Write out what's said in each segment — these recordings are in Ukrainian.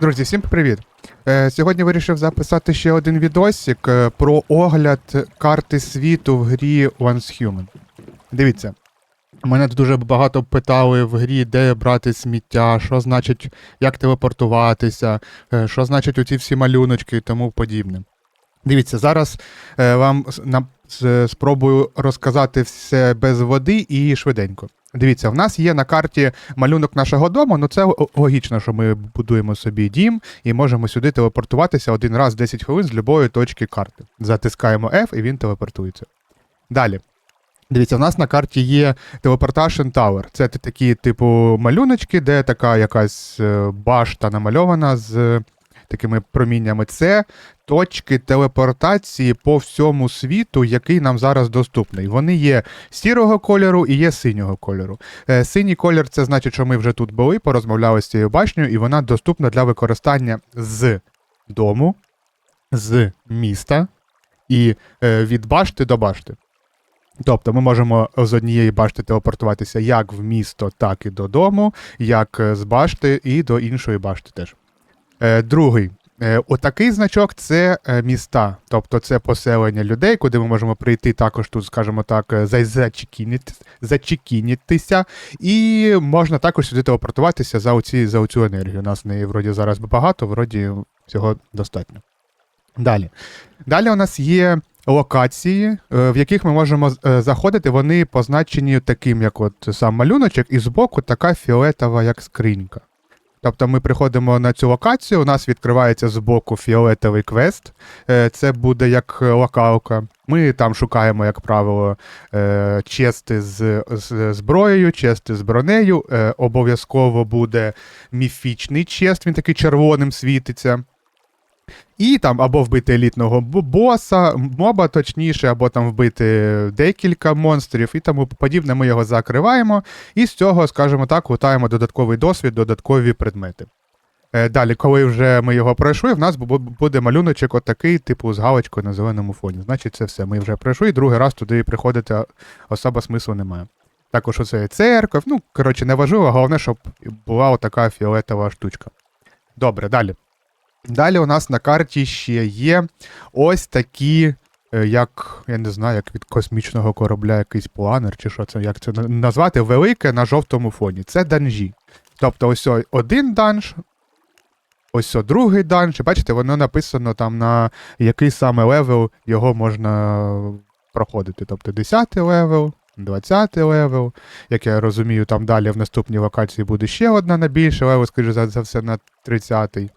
Друзі, всім привіт! Е, сьогодні вирішив записати ще один відосик е, про огляд карти світу в грі Once Human. Дивіться, мене дуже багато питали в грі, де брати сміття, що значить, як телепортуватися, е, що значить оці всі малюночки і тому подібне. Дивіться, зараз вам спробую розказати все без води і швиденько. Дивіться, в нас є на карті малюнок нашого дому, ну це логічно, що ми будуємо собі дім і можемо сюди телепортуватися один раз 10 хвилин з будь-якої точки карти. Затискаємо F і він телепортується. Далі. Дивіться, в нас на карті є Teleportation Tower. Це такі, типу, малюночки, де така якась е, башта намальована з такими проміннями. Це точки телепортації по всьому світу, який нам зараз доступний. Вони є сірого кольору і є синього кольору. Е, Синій колір це значить, що ми вже тут були, порозмовляли з цією башнею, і вона доступна для використання з дому, з міста і е, від башти до башти. Тобто ми можемо з однієї башти телепортуватися як в місто, так і додому, як е, з башти і до іншої башти теж. Е, другий. Е, отакий значок це е, міста, тобто це поселення людей, куди ми можемо прийти також тут, скажімо так, за- зачекінітися, і можна також сюди телепортуватися за, оці, за оцю енергію. У нас неї вроді зараз багато, вроді всього достатньо. Далі. Далі у нас є локації, в яких ми можемо заходити. Вони позначені таким, як от сам малюночок, і збоку така фіолетова, як скринька. Тобто ми приходимо на цю локацію, у нас відкривається збоку фіолетовий квест. Е, Це буде як локалка. Ми там шукаємо, як правило, е, чести з, з зброєю, чести з бронею. Е, Обов'язково буде міфічний чест, він такий червоним світиться. І там або вбити елітного боса, моба точніше, або там вбити декілька монстрів і тому подібне. Ми його закриваємо, і з цього, скажімо так, лутаємо додатковий досвід, додаткові предмети. Е, Далі, коли вже ми його пройшли, в нас буде малюночок отакий, типу з галочкою на зеленому фоні. Значить, це все. Ми вже пройшли, і другий раз туди приходити особа смислу немає. Також оце є церква. Ну, коротше, не важливо, головне, щоб була отака фіолетова штучка. Добре, далі. Далі у нас на карті ще є ось такі, е, як, я не знаю, як від космічного корабля якийсь планер, чи що це, як це назвати, велике на жовтому фоні. Це данжі. Тобто ось один данж, ось другий данж. І бачите, воно написано там на який саме левел його можна проходити. Тобто 10 левел. 20 левел, як я розумію, там далі в наступній локації буде ще одна на більше левел, скажу за, за все на 30-й.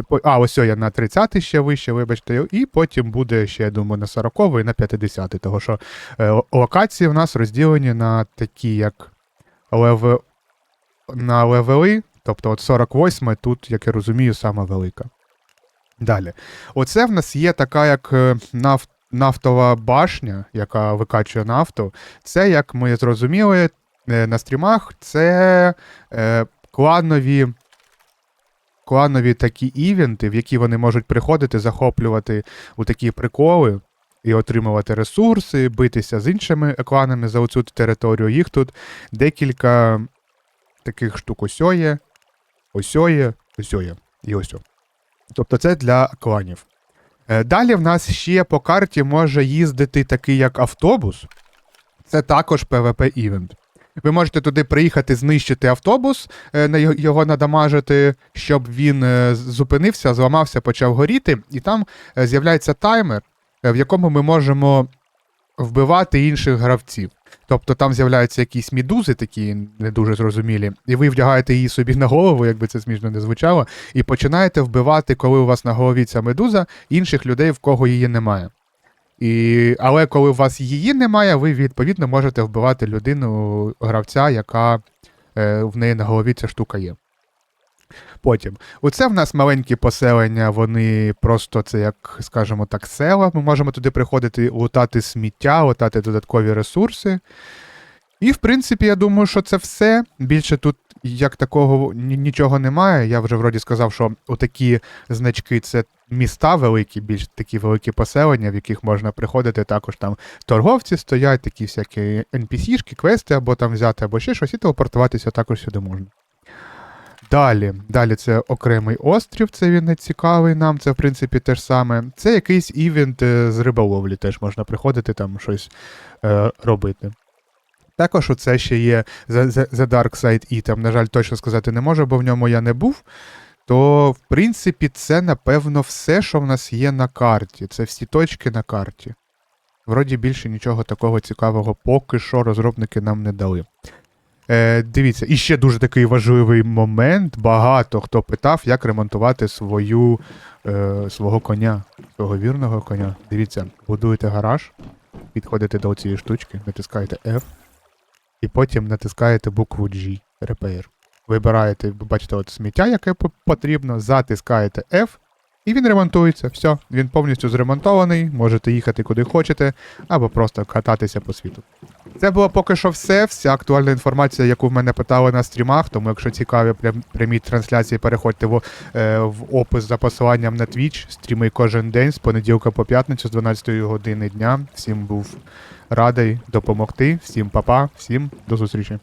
І по... А, ось я на 30-й ще вище, вибачте, і потім буде ще, я думаю, на 40 і на 50 того що е, локації в нас розділені на такі, як леве... на левели, тобто от 48 тут, як я розумію, сама велика. Далі. Оце в нас є така, як е, наф... нафтова башня, яка викачує нафту. Це, як ми зрозуміли е, на стрімах, це е, кланові кланові такі івенти, в які вони можуть приходити, захоплювати у такі приколи і отримувати ресурси, битися з іншими кланами за оцю територію. Їх тут декілька таких штук осьо є, осьо є, осьо є і осьо. Тобто це для кланів. Е, Далі в нас ще по карті може їздити такий як автобус. Це також PvP івент. Ви можете туди приїхати, знищити автобус, е, його- надамажити, щоб він е, зупинився, зламався, почав горіти, і там е, з'являється таймер, в якому ми можемо вбивати інших гравців. Тобто там з'являються якісь мідузи, такі не дуже зрозумілі, і ви вдягаєте її собі на голову, якби це смішно не звучало, і починаєте вбивати, коли у вас на голові ця медуза, інших людей, в кого її немає. І, але коли у вас її немає, ви відповідно можете вбивати людину, гравця, яка е, в неї на голові ця штука є. Потім, оце в нас маленькі поселення, вони просто це як, скажімо так, села. Ми можемо туди приходити, лутати сміття, лутати додаткові ресурси. І, в принципі, я думаю, що це все. Більше тут як такого нічого немає. Я вже вроді сказав, що отакі значки це міста великі, більш такі великі поселення, в яких можна приходити. Також там торговці стоять, такі всякі NPC-шки, квести або там взяти, або ще щось, і телепортуватися також сюди можна. далі. Далі це окремий острів, це він не цікавий нам, це в принципі те ж саме. Це якийсь івент е, з риболовлі, теж можна приходити там щось е, робити. Також оце ще є The, Dark Side E, там, на жаль, точно сказати не можу, бо в ньому я не був. То, в принципі, це, напевно, все, що в нас є на карті. Це всі точки на карті. Вроді більше нічого такого цікавого поки що розробники нам не дали. Е, дивіться, і ще дуже такий важливий момент. Багато хто питав, як ремонтувати свою, е, свого коня, свого вірного коня. Дивіться, будуєте гараж, підходите до цієї штучки, натискаєте F, і потім натискаєте букву G, Repair. Вибираєте, бачите, от сміття, яке потрібно, затискаєте F, і він ремонтується. Все, він повністю зремонтований, можете їхати куди хочете, або просто кататися по світу. Це було поки що все. Вся актуальна інформація, яку в мене питали на стрімах. Тому, якщо цікаві прям, прямі трансляції, переходьте в, е, в опис за посиланням на Twitch. Стріми кожен день з понеділка по п'ятницю з 12 години дня. Всім був радий допомогти. Всім па-па, всім до зустрічі.